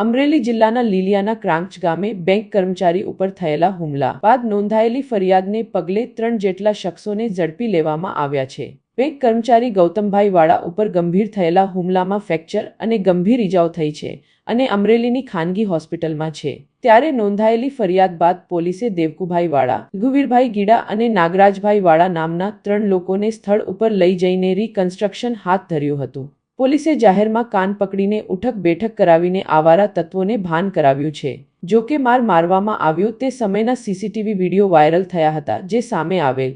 અમરેલી જિલ્લાના લીલિયાના ક્રાંચ ગામે બેંક કર્મચારી ઉપર થયેલા હુમલા બાદ નોંધાયેલી ફરિયાદને પગલે ત્રણ જેટલા શખ્સોને ઝડપી લેવામાં આવ્યા છે. બેંક કર્મચારી ગૌતમભાઈ વાળા ઉપર ગંભીર થયેલા હુમલામાં ફ્રેક્ચર અને ગંભીર ઇજાઓ થઈ છે અને અમરેલીની ખાનગી હોસ્પિટલમાં છે. ત્યારે નોંધાયેલી ફરિયાદ બાદ પોલીસે દેવકુભાઈ વાળા રઘુવીરભાઈ ગીડા અને નાગરાજભાઈ વાળા નામના ત્રણ લોકોને સ્થળ ઉપર લઈ જઈને રિકન્સ્ટ્રક્શન હાથ ધર્યું હતું. પોલીસે જાહેરમાં કાન પકડીને ઉઠક બેઠક કરાવીને આવારા તત્વોને ભાન કરાવ્યું છે. જો કે માર મારવામાં આવ્યો તે સમયના સીસીટીવી વીડિયો વાયરલ થયા હતા જે સામે આવેલ.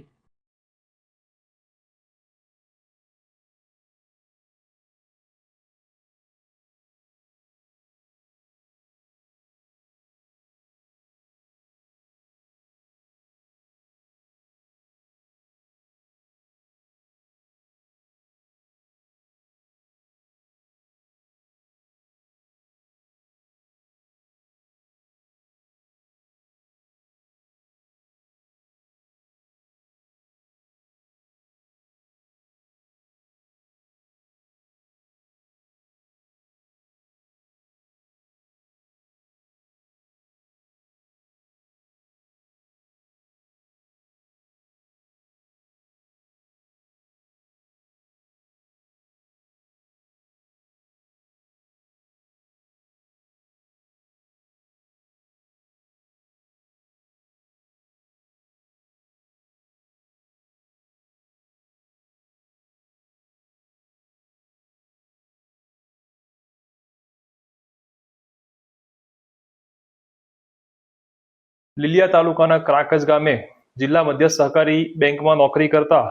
લીલિયા તાલુકાના ક્રાકજ ગામે જિલ્લા મધ્યસ્થ સહકારી બેંકમાં નોકરી કરતા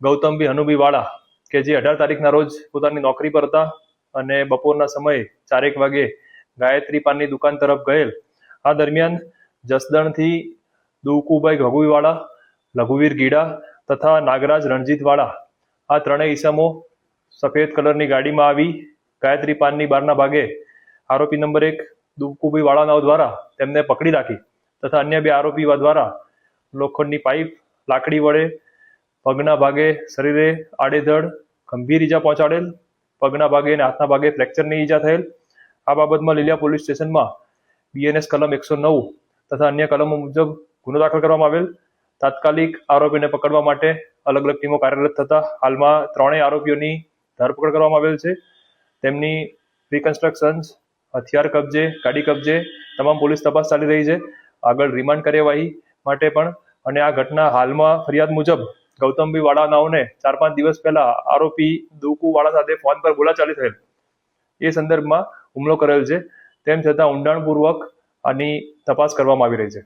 ગૌતમભાઈ હનુભી વાળા કે જે અઢાર તારીખના રોજ પોતાની નોકરી પર હતા અને બપોરના સમયે ચારેક વાગે ગાયત્રી પાનની દુકાન તરફ ગયેલ. આ દરમિયાન જસદણથી દુકુભાઈ ઘગુઈવાળા લઘુવીર ગીડા તથા નાગરાજ રણજીતવાળા આ ત્રણેય ઈસમો સફેદ કલરની ગાડીમાં આવી ગાયત્રી પાનની બહારના ભાગે આરોપી નંબર એક દુકુભાઈ વાળાનાઓ દ્વારા તેમને પકડી રાખી. તથા અન્ય બે આરોપી દ્વારા લોખંડની પાઇપ, લાકડી વડે, પગના ભાગે શરીરે આડેધડ, ગંભીર ઈજા પહોંચાડેલ, પગના ભાગે અને હાથના ભાગે ફ્રેક્ચરની ઈજા થયેલ. આ બાબતમાં લીલિયા પોલીસ સ્ટેશનમાં બીએનએસ કલમ એકસો નવ તથા અન્ય કલમો મુજબ ગુનો દાખલ કરવામાં આવેલ. તાત્કાલિક આરોપીને પકડવા માટે અલગ અલગ ટીમો કાર્યરત થતા હાલમાં ત્રણેય આરોપીઓની ધરપકડ કરવામાં આવેલ છે. તેમની રિકન્સ્ટ્રક્શન્સ હથિયાર કબજે, ગાડી કબજે, તમામ પોલીસ તપાસ ચાલી રહી છે. આગળ રિમાન્ડ કાર્યવાહી માટે પણ. અને આ ઘટના હાલમાં ફરિયાદ મુજબ ગૌતમભાઈ વાળાનાઓને ચાર પાંચ દિવસ પહેલા આરોપી દુકુ વાળા સાથે ફોન પર બોલાચાલી થયેલ. એ સંદર્ભમાં હુમલો કરેલ છે. તેમ છતાં ઊંડાણપૂર્વક આની તપાસ કરવામાં આવી રહી છે.